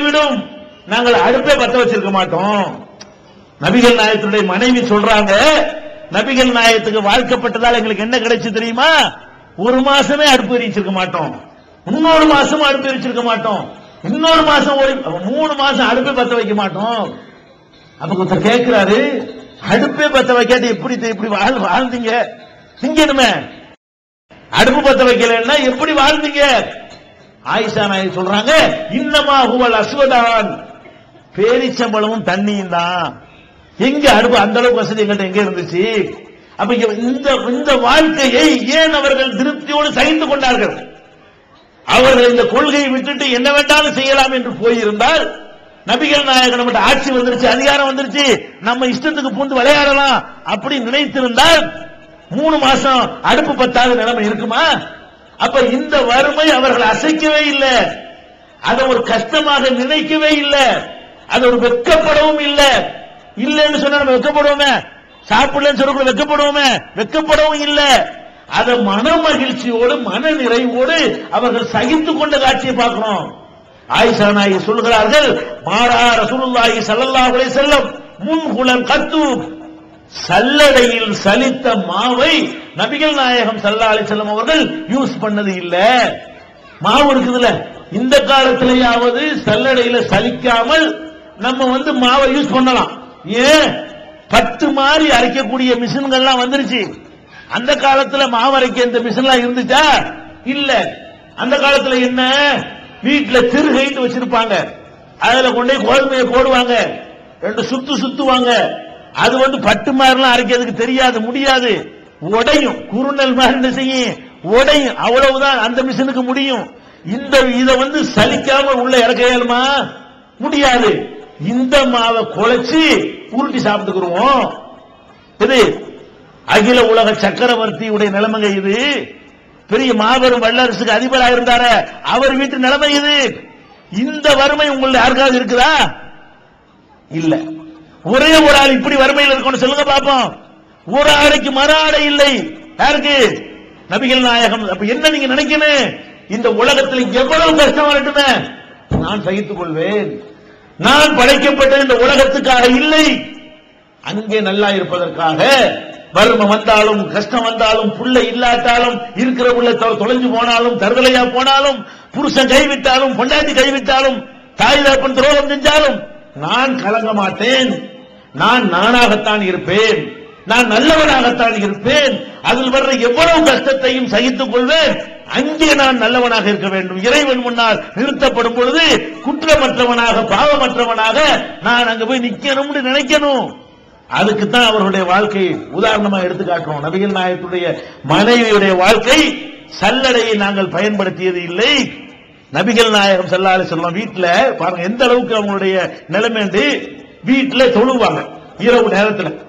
விடும். நாங்கள் அடுப்பே பத்த வச்சிருக்க மாட்டோம். நபிகள் நாயகத்துடைய மனைவி சொல்றாங்க நபிகள் நாயகத்துக்கு வாழ்க்கப்பட்டதால் எங்களுக்கு என்ன கிடைச்சு தெரியுமா? ஒரு மாசமே அடுப்பு எரிச்சிருக்க மாட்டோம். இன்னொரு மாசம் அடுப்பு எரிச்சிருக்க மாட்டோம். இன்னொரு மாசம் ஒரு மூணு மாசம் அடுப்பே பத்த வைக்க மாட்டோம். அப்ப ஒருத்தர் கேட்கிறாரு அடுப்பே பத்த வைக்காட்டி எப்படி இப்படி வாழ் வாழ்ந்தீங்க? திங்கணுமே அடுப்பு பத்த வைக்கலன்னா எப்படி வாழ்ந்தீங்க? ஆயிஷா நாயகி சொல்றாங்க இன்னமா ஹுவல் அஸ்வதான். பேரிச்சம்பளமும் தண்ணியும் தான். எங்க அடுப்பு அந்த அளவுக்கு வசதி எங்கள்கிட்ட எங்க இருந்துச்சு? அப்ப இந்த இந்த வாழ்க்கையை ஏன் அவர்கள் திருப்தியோடு சகித்து கொண்டார்கள்? அவர்கள் இந்த கொள்கையை விட்டுட்டு என்ன வேண்டாலும் செய்யலாம் என்று போயிருந்தால் நபிகள் நாயகன் நம்மகிட்ட ஆட்சி வந்துருச்சு அதிகாரம் வந்துருச்சு நம்ம இஷ்டத்துக்கு பூந்து விளையாடலாம் அப்படி நினைத்திருந்தால் மூணு மாசம் அடுப்பு பத்தாவது நிலைமை இருக்குமா? அப்ப இந்த வறுமை அவர்கள் அசைக்கவே இல்லை. அதை ஒரு கஷ்டமாக நினைக்கவே இல்லை. அது ஒரு வெக்கப்படவும் இல்லை. இல்லைன்னு சொன்னா நம்ம வெக்கப்படுவோமே. சாப்பிடலன்னு சொல்லக்கூட வெக்கப்படுவோமே. வெக்கப்படவும் இல்லை. அதை மன மகிழ்ச்சியோடு மன நிறைவோடு அவர்கள் சகித்து கொண்ட காட்சியை பார்க்கணும். ஆயிஷா நாயகி சொல்கிறார்கள் மாறா ரசூலுல்லாஹி ஸல்லல்லாஹு அலைஹி வஸல்லம் முன்குலம் கத்தூப். சல்லடையில் சலித்த மாவை நபிகள் நாயகம் சல்லா அலிசல்லம் அவர்கள் யூஸ் பண்ணது இல்ல. மாவு இருக்குதுல்ல. இந்த காலத்திலேயாவது சல்லடையில சலிக்காமல் நம்ம வந்து மாவை யூஸ் பண்ணலாம். ஏன்? பத்து மாதிரி அரைக்கக்கூடிய மிஷின்கள்லாம் வந்துருச்சு. அந்த காலத்துல மாவு அரைக்க இந்த மிஷின்லாம் இருந்துச்சா? இல்ல. அந்த காலத்துல என்ன? வீட்டுல திருகைன்னு வச்சிருப்பாங்க. அதுல கொண்டு போய் கோதுமையை போடுவாங்க. ரெண்டு சுத்து சுத்துவாங்க. அது வந்து பட்டு மாதிரிலாம் அரைக்கிறதுக்கு தெரியாது முடியாது. உடையும். குறுநல் மாதிரி என்ன செய்யும்? உடையும். அவ்வளவுதான். அந்த மிஷினுக்கு முடியும். இந்த இதை வந்து சலிக்காம உள்ள இறக்க இயலுமா? முடியாது. இந்த மாவை குழைச்சு உருட்டி சாப்பிட்டுக்குருவோம். இது அகில உலக சக்கரவர்த்தியுடைய நிலைமைங்க இது. பெரிய மாபெரும் வல்லரசுக்கு அதிபராக இருந்தார. அவர் வீட்டு நிலைமை இது. இந்த வறுமை உங்களுடைய யாருக்காவது இருக்குதா? இல்லை. ஒரே ஒரு ஆள் இப்படி வறுமையில் இருக்கணும் சொல்லுங்க பாப்போம் ஒரு ஆடைக்கு மறு ஆடை இல்லை. யாருக்கு? நபிகள் நாயகம். அப்ப என்ன நீங்க நினைக்கணும்? இந்த உலகத்தில் எவ்வளவு கஷ்டம் வரட்டுமே? நான் சகித்துக் கொள்வேன். நான் படைக்கப்பட்ட இந்த உலகத்துக்காக இல்லை. அங்கே நல்லா இருப்பதற்காக வறுமை வந்தாலும் கஷ்டம் வந்தாலும் புள்ள இல்லாட்டாலும் இருக்கிற உள்ள தொலைஞ்சு போனாலும் தருதலையா போனாலும் புருஷன் கைவிட்டாலும் பொண்டாட்டி கைவிட்டாலும் தாய் தகப்பன் துரோகம் செஞ்சாலும் நான் கலங்க மாட்டேன். நான் நானாகத்தான் இருப்பேன். நான் நல்லவனாகத்தான் இருப்பேன். அதில் வர்ற எவ்வளவு கஷ்டத்தையும் சகித்துக் கொள்வேன். அங்கே நான் நல்லவனாக இருக்க வேண்டும். இறைவன் முன்னால் நிறுத்தப்படும் பொழுது குற்றமற்றவனாக பாவமற்றவனாக நான் அங்க போய் நிக்கணும்னு நினைக்கணும். அதுக்கு தான் அவர்களுடைய வாழ்க்கை உதாரணமா எடுத்து நபிகள் நாயகத்துடைய மனைவியுடைய வாழ்க்கை சல்லடையை நாங்கள் பயன்படுத்தியது இல்லை. நபிகள் நாயகம் செல்லாலே சொல்லலாம் வீட்டுல பாருங்க எந்த அளவுக்கு அவங்களுடைய நிலைமை வீட்டுல தொழுவாங்க. இரவு நேரத்துல.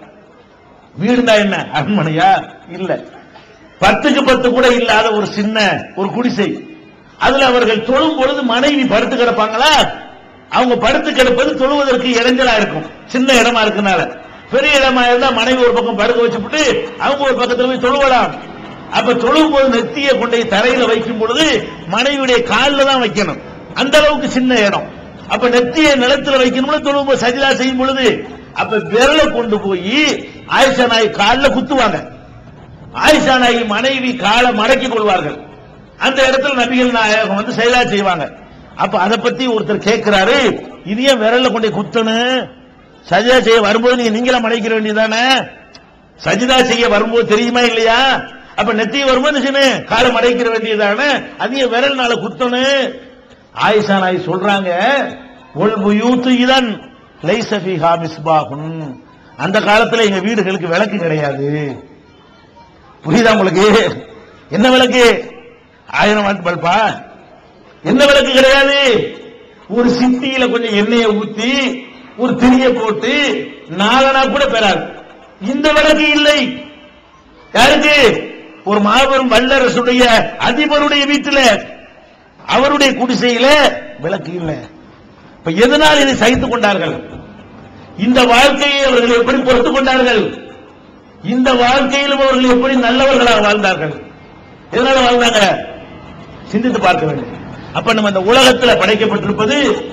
வீடுனா என்ன? அரண்மனையா? இல்ல. பத்துக்கு பத்து கூட இல்லாத ஒரு சின்ன ஒரு குடிசை. அதுல அவர்கள் தொழும் பொழுது மனைவி படுத்து கிடப்பாங்களா? அவங்க படுத்து கிடப்பது தொழுவதற்கு இடைஞ்சலா இருக்கும். சின்ன இடமா இருக்கனால. பெரிய இடமா இருந்தா மனைவி ஒரு பக்கம் படுக்க வச்சுப்புட்டு அவங்க ஒரு பக்கத்துல போய் தொழுவலாம். அப்ப தொழும் போது நெத்தியை கொண்டு தரையில வைக்கும் பொழுது மனைவியுடைய காலில் தான் வைக்கணும். அந்த அளவுக்கு சின்ன இடம். அப்ப நெத்தியை நிலத்துல வைக்கணும்னு தொழும் போது சஜிதா செய்யும் பொழுது அப்ப விரலை கொண்டு போய் ஆயிஷா நாய் காலில் குத்துவாங்க. ஆயிஷா நாய் மனைவி காலை மடக்கி கொள்வார்கள். அந்த இடத்துல நபிகள் நாயகம் வந்து செயலா செய்வாங்க. அப்ப அதை பத்தி ஒருத்தர் கேட்கிறாரு இது ஏன் கொண்டு போய் குத்தணும் சஜிதா செய்ய வரும்போது நீங்க நீங்களா மடைக்கிற வேண்டியதானே சஜிதா செய்ய வரும்போது தெரியுமா இல்லையா? அப்ப நெத்தி வரும்போது காலை மடைக்கிற வேண்டியதானே அது விரல்னால குத்தணும் ஆயிஷா நாய் சொல்றாங்க ஒல் புயூத்து இதன் லைசஃபி மிஸ்பாகுன். அந்த காலத்துல எங்க வீடுகளுக்கு விளக்கு கிடையாது. புரியுதா உங்களுக்கு? என்ன விளக்கு? ஆயிரம் வாட் பல்பா? என்ன விளக்கு கிடையாது? ஒரு சிட்டியில கொஞ்சம் எண்ணெயை ஊத்தி ஒரு திரிய போட்டு நாலனா கூட பெறாது. இந்த விளக்கு இல்லை. யாருக்கு? ஒரு மாபெரும் வல்லரசுடைய அதிபருடைய வீட்டுல அவருடைய குடிசையில விளக்கு இல்லை. இப்ப எதனால் இதை சகித்துக் கொண்டார்கள்? இந்த வாழ்க்கையை அவர்கள் எப்படி பொறுத்துக் கொண்டார்கள்? இந்த வாழ்க்கையிலும் அவர்கள் எப்படி நல்லவர்களாக வாழ்ந்தார்கள்? எதனால வாழ்ந்தாங்க? சிந்தித்து பார்க்க வேண்டும். அப்ப நம்ம இந்த உலகத்தில் படைக்கப்பட்டிருப்பது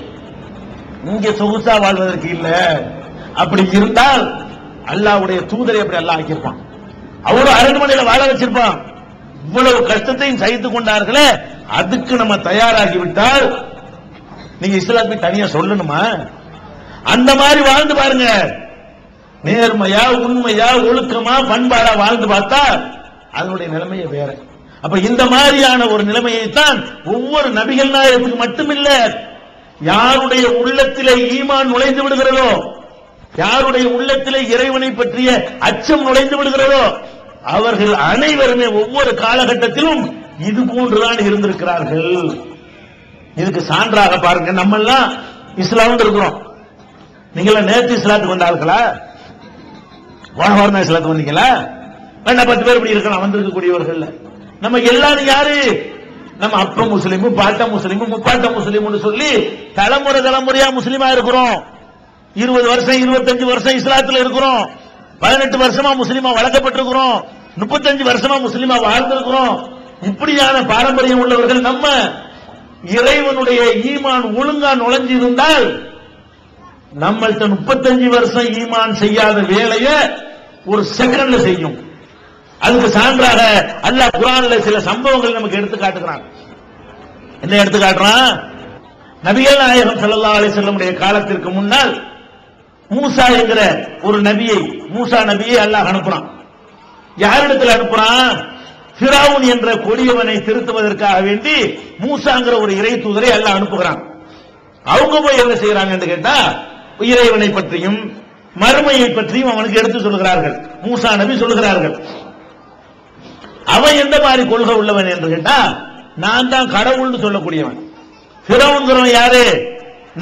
இங்கே சொகுசா வாழ்வதற்கு இல்ல. அப்படி இருந்தால் அல்லாவுடைய தூதரை அப்படி அல்லாஹ் ஆக்கியிருப்பான். அவரும் அரண்மனையில் வாழ வச்சிருப்பான். இவ்வளவு கஷ்டத்தையும் சகித்துக் கொண்டார்களே அதுக்கு நம்ம தயாராகி விட்டால் நீங்க இஸ்லாத்தை தனியா சொல்லணுமா? அந்த மாதிரி வாழ்ந்து பாருங்க. நேர்மையா உண்மையா ஒழுக்கமா பண்பாடா வாழ்ந்து பார்த்தா அதனுடைய நிலைமையை வேற. அப்ப இந்த மாதிரியான ஒரு நிலைமையை தான் ஒவ்வொரு நபிகள் நாயகத்துக்கு மட்டுமில்ல யாருடைய உள்ளத்திலே ஈமான் நுழைந்து விடுகிறதோ யாருடைய உள்ளத்திலே இறைவனை பற்றிய அச்சம் நுழைந்து விடுகிறதோ அவர்கள் அனைவருமே ஒவ்வொரு காலகட்டத்திலும் இது போன்றுதான் இருந்திருக்கிறார்கள். இதுக்கு சான்றாக பாருங்க நம்ம எல்லாம் இஸ்லாம் இருக்கிறோம். நீங்கள நேத்து இஸ்லாத்துக்கு வந்தார்களா? போன வாரம் இஸ்லாத்துக்கு வந்தீங்களா? வேணா பத்து பேர் இப்படி இருக்கலாம் வந்திருக்கக்கூடியவர்கள் நம்ம எல்லாரும் யாரு? நம்ம அப்ப முஸ்லீமும் பாட்டா முஸ்லீமும் முப்பாட்ட முஸ்லீம்னு சொல்லி தலைமுறை தலைமுறையா முஸ்லீமா இருக்கிறோம். இருபது வருஷம் இருபத்தஞ்சு வருஷம் இஸ்லாத்துல இருக்கிறோம். பதினெட்டு வருஷமா முஸ்லீமா வளர்க்கப்பட்டிருக்கிறோம். முப்பத்தஞ்சு வருஷமா முஸ்லீமா வாழ்ந்திருக்கிறோம். இப்படியான பாரம்பரியம் உள்ளவர்கள் நம்ம. இறைவனுடைய ஈமான் ஒழுங்கா நுழைஞ்சிருந்தால் நம்மள்ட்ட முப்பத்தஞ்சு வருஷம் ஈமான் செய்யாத வேலைய ஒரு செகண்ட்ல செய்யும். அதுக்கு சான்றாக அல்லாஹ் குரான்ல சில சம்பவங்கள் நமக்கு எடுத்து காட்டுகிறான். என்ன எடுத்து காட்டுறான்? நபிகள் நாயகம் சல்லா அலைஹி காலத்திற்கு முன்னால் மூசா என்கிற ஒரு நபியை மூசா நபியை அல்லாஹ் அனுப்புறான் யாரிடத்தில் அனுப்புறான்? ஃபிரௌன் என்ற கொடியவனை திருத்துவதற்காக வேண்டி மூசாங்கிற ஒரு இறை தூதரை எல்லாம் அனுப்புகிறான். அவங்க போய் என்ன செய்யறாங்கன்னு கேட்டா இறைவனை பற்றியும் மறுமையை பற்றியும் அவனுக்கு எடுத்து சொல்கிறார்கள் மூசா நபி சொல்லுகிறார்கள். அவன் எந்த மாதிரி கொள்கை உள்ளவன் என்று கேட்டா நான் தான் கடவுள்னு சொல்லக்கூடியவன். பிறவுங்கிறவன் யாரு?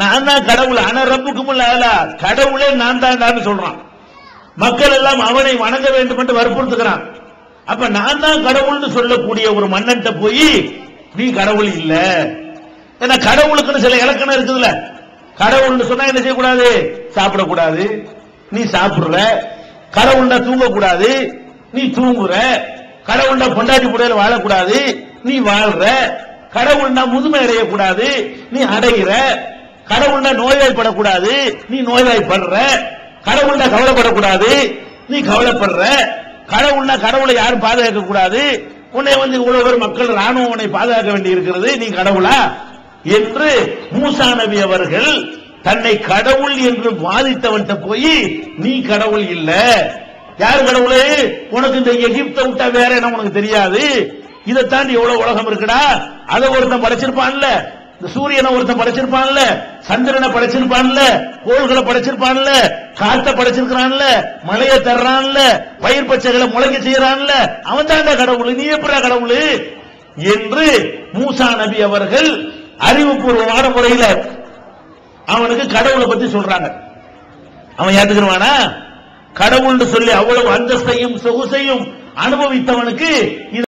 நான் தான் கடவுள். ஆனா ரப்புக்கும் இல்ல கடவுளே நான் தான் சொல்றான். மக்கள் எல்லாம் அவனை வணங்க வேண்டும் என்று வற்புறுத்துகிறான். அப்ப நான் தான் கடவுள்னு சொல்லக்கூடிய ஒரு மன்னன்ட்ட போய் நீ கடவுள் இல்ல. ஏன்னா கடவுளுக்குன்னு சில இலக்கணம் இருக்குதுல்ல. கடவுள்னு சொன்னா என்ன செய்யக்கூடாது? சாப்பிடக்கூடாது. நீ சாப்பிடுற கடவுள்னா தூங்கக்கூடாது. நீ தூங்குற. கடவுள்னா பொண்டாட்டி புடையில வாழக்கூடாது. நீ வாழ்ற. கடவுள்னா முதுமை அடையக்கூடாது. நீ அடைகிற கடவுள்னா நோய்வாய்ப்படக்கூடாது. நீ நோய்வாய்ப்படுற. கடவுள்னா கவலைப்படக்கூடாது. நீ கவலைப்படுற. கடவுள்னா கடவுளை யாரும் பாதுகாக்க கூடாது உன்னை வந்து இவ்வளவு பேர் மக்கள் ராணுவம் உன்னை பாதுகாக்க வேண்டி இருக்கிறது நீ கடவுளா? என்று மூசா நபி அவர்கள் தன்னை கடவுள் என்று வாதித்தவன்கிட்ட போய் நீ கடவுள் இல்ல. யார் கடவுளு? உனக்கு இந்த எகிப்தை விட்டா வேற என்ன உனக்கு தெரியாது? இதை தாண்டி எவ்வளவு உலகம் இருக்குடா. அதை ஒருத்தன் படைச்சிருப்பான்ல. இந்த சூரியனை ஒருத்தன் படைச்சிருப்பான்ல சந்திரனை படைச்சிருப்பான்ல கோள்களை படைச்சிருப்பான்ல காத்த படைச்சிருக்கிறான்ல மலையை தர்றான்ல பயிர் பச்சைகளை முளைக்க செய்யறான்ல அவன் தாண்டா கடவுள் நீ எப்படா கடவுள்? என்று மூசா நபி அவர்கள் அறிவுபூர்வமான முறையில அவனுக்கு கடவுளை பத்தி சொல்றாங்க. அவன் ஏத்துக்கிறவானா கடவுள்னு சொல்லி அவ்வளவு அந்தஸ்தையும் சொகுசையும் அனுபவித்தவனுக்கு இது